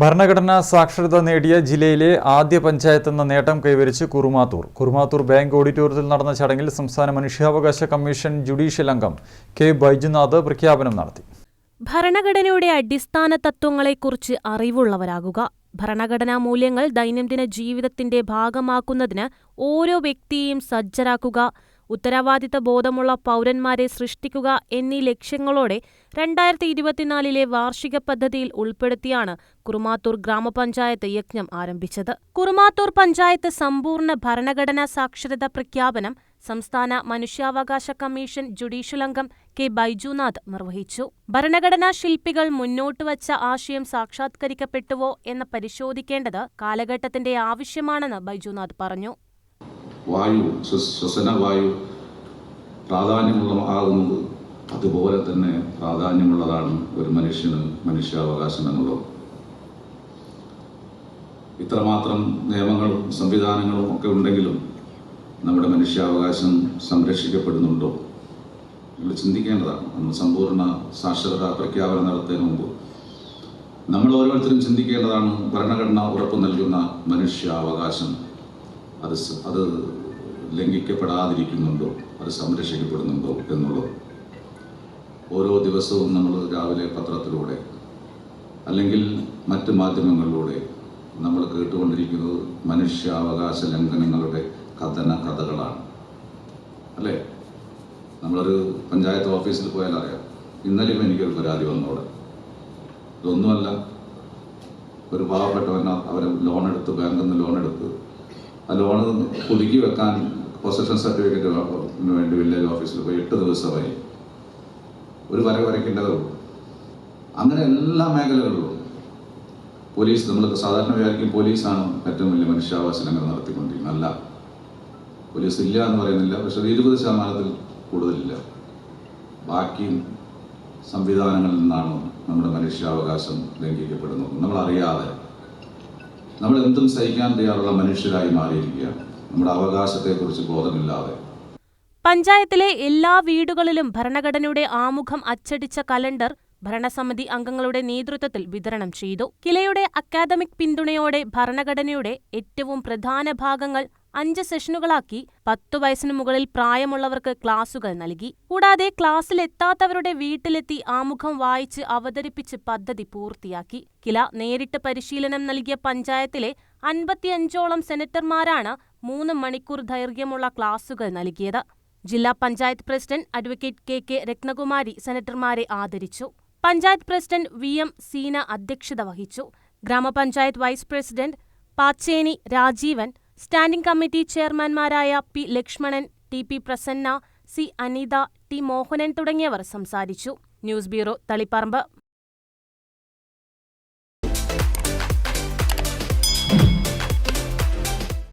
ഭരണഘടനാ സാക്ഷരത നേടിയ ജില്ലയിലെ ആദ്യ പഞ്ചായത്തെന്ന നേട്ടം കൈവരിച്ച് കുറുമാത്തൂർ. കുറുമാത്തൂർ ബാങ്ക് ഓഡിറ്റോറിയത്തിൽ നടന്ന ചടങ്ങിൽ സംസ്ഥാന മനുഷ്യാവകാശ കമ്മീഷൻ ജുഡീഷ്യൽ അംഗം കെ ബൈജുനാഥ് പ്രഖ്യാപനം നടത്തി. ഭരണഘടനയുടെ അടിസ്ഥാന തത്വങ്ങളെക്കുറിച്ച് അറിവുള്ളവരാകുക. ഭരണഘടനാ മൂല്യങ്ങൾ ദൈനംദിന ജീവിതത്തിന്റെ ഭാഗമാക്കുന്നതിന് ഓരോ വ്യക്തിയെയും സജ്ജരാക്കുക. ഉത്തരവാദിത്ത ബോധമുള്ള പൗരന്മാരെ സൃഷ്ടിക്കുക എന്നീ ലക്ഷ്യങ്ങളോടെ രണ്ടായിരത്തി ഇരുപത്തിനാലിലെ വാർഷിക പദ്ധതിയിൽ ഉൾപ്പെടുത്തിയാണ് കുറുമാത്തൂർ ഗ്രാമപഞ്ചായത്ത് യജ്ഞം ആരംഭിച്ചത്. കുറുമാത്തൂർ പഞ്ചായത്ത് സമ്പൂർണ ഭരണഘടനാ സാക്ഷരത പ്രഖ്യാപനം സംസ്ഥാന മനുഷ്യാവകാശ കമ്മീഷൻ ജുഡീഷ്യൽ അംഗം കെ ബൈജുനാഥ് നിർവഹിച്ചു. ഭരണഘടനാ ശില്പികൾ മുന്നോട്ടുവച്ച ആശയം സാക്ഷാത്കരിക്കപ്പെട്ടുവോ എന്ന് പരിശോധിക്കേണ്ടത് കാലഘട്ടത്തിന്റെ ആവശ്യമാണെന്ന് ബൈജുനാഥ് പറഞ്ഞു. വായു ശ്വസനവായു ശ്വസന വായു പ്രാധാന്യമുള്ള ആകുന്നത് അതുപോലെ തന്നെ പ്രാധാന്യമുള്ളതാണ് ഒരു മനുഷ്യന് മനുഷ്യാവകാശം എന്നുള്ളത് ഇത്രമാത്രം നിയമങ്ങളും സംവിധാനങ്ങളും ഒക്കെ ഉണ്ടെങ്കിലും നമ്മുടെ മനുഷ്യാവകാശം സംരക്ഷിക്കപ്പെടുന്നുണ്ടോ? നമ്മൾ ചിന്തിക്കേണ്ടതാണ്. നമ്മൾ സമ്പൂർണ സാക്ഷരതാ പ്രഖ്യാപനം നടത്തുന്നതിന് മുമ്പ് നമ്മൾ ഓരോരുത്തരും ചിന്തിക്കേണ്ടതാണ് ഭരണഘടന ഉറപ്പു നൽകുന്ന മനുഷ്യാവകാശം. അത് അത് ലംഘിക്കപ്പെടാതിരിക്കുന്നുണ്ടോ? അത് സംരക്ഷിക്കപ്പെടുന്നുണ്ടോ എന്നുള്ളത്. ഓരോ ദിവസവും നമ്മൾ രാവിലെ പത്രത്തിലൂടെ അല്ലെങ്കിൽ മറ്റ് മാധ്യമങ്ങളിലൂടെ നമ്മൾ കേട്ടുകൊണ്ടിരിക്കുന്നത് മനുഷ്യാവകാശ ലംഘനങ്ങളുടെ കഥന കഥകളാണ്. അല്ലേ? നമ്മളൊരു പഞ്ചായത്ത് ഓഫീസിൽ പോയാൽ അറിയാം ഇന്നലെയും എനിക്കൊരു പരാതി വന്നോടെ. ഇതൊന്നുമല്ല. ഒരു പാവപ്പെട്ടവൻ അവരെ ലോൺ എടുത്ത് ബാങ്കിൽ നിന്ന് ലോൺ എടുത്ത് ലോൺ പുതുക്കി വെക്കാൻ പൊസഷൻ സർട്ടിഫിക്കറ്റ് വേണ്ടി വില്ലേജ് ഓഫീസിൽ പോയി എട്ട് ദിവസമായി. ഒരു വര വരയ്ക്കേണ്ടതേ ഉള്ളൂ. അങ്ങനെ എല്ലാ മേഖലകളിലും പോലീസ് നമ്മൾ സാധാരണ വിചാരിക്കും പോലീസാണ് ഏറ്റവും വലിയ മനുഷ്യാവകാശ ലംഘനം നടത്തിക്കൊണ്ടിരിക്കുന്നത്. അല്ല. പോലീസ് ഇല്ല എന്ന് പറയുന്നില്ല. പക്ഷെ അത് ഇരുപത് ശതമാനത്തിൽ കൂടുതലില്ല. ബാക്കി സംവിധാനങ്ങളിൽ നിന്നാണ് നമ്മുടെ മനുഷ്യാവകാശം ലംഘിക്കപ്പെടുന്നത്. നമ്മൾ അറിയാതെ നമ്മൾ എന്തും സഹിക്കാൻ തയ്യാറുള്ള മനുഷ്യരായി മാറിയിരിക്കുകയാണ്. നമ്മുടെ അവകാശത്തെക്കുറിച്ച് ബോധമില്ലാതെ. പഞ്ചായത്തിലെ എല്ലാ വീടുകളിലും ഭരണഘടനയുടെ ആമുഖം അച്ചടിച്ച കലണ്ടർ ഭരണസമിതി അംഗങ്ങളുടെ നേതൃത്വത്തിൽ വിതരണം ചെയ്തു. കിലയുടെ അക്കാദമിക് പിന്തുണയോടെ ഭരണഘടനയുടെ ഏറ്റവും പ്രധാന ഭാഗങ്ങൾ അഞ്ച് സെഷനുകളാക്കി പത്തു വയസ്സിനു മുകളിൽ പ്രായമുള്ളവർക്ക് ക്ലാസുകൾ നൽകി. കൂടാതെ ക്ലാസ്സിലെത്താത്തവരുടെ വീട്ടിലെത്തി ആമുഖം വായിച്ച് അവതരിപ്പിച്ച് പദ്ധതി പൂർത്തിയാക്കി. കില നേരിട്ട് പരിശീലനം നൽകിയ പഞ്ചായത്തിലെ അൻപത്തിയഞ്ചോളം സെനറ്റർമാരാണ് മൂന്ന് മണിക്കൂർ ദൈർഘ്യമുള്ള ക്ലാസുകൾ നൽകിയത്. ജില്ലാ panchayat president advocate K K Ratnakumari സെനറ്റർമാരെ ആദരിച്ചു. Panchayat president V M Seena അധ്യക്ഷത വഹിച്ചു. ഗ്രാമപഞ്ചായത്ത് vice president Pacheni Rajeevan standing committee ചെയർമാൻമാരായ P Lakshmanan T P Prasanna C Anitha T Mohanan തുടങ്ങിയവർ സംസാരിച്ചു. News bureau Taliparamba.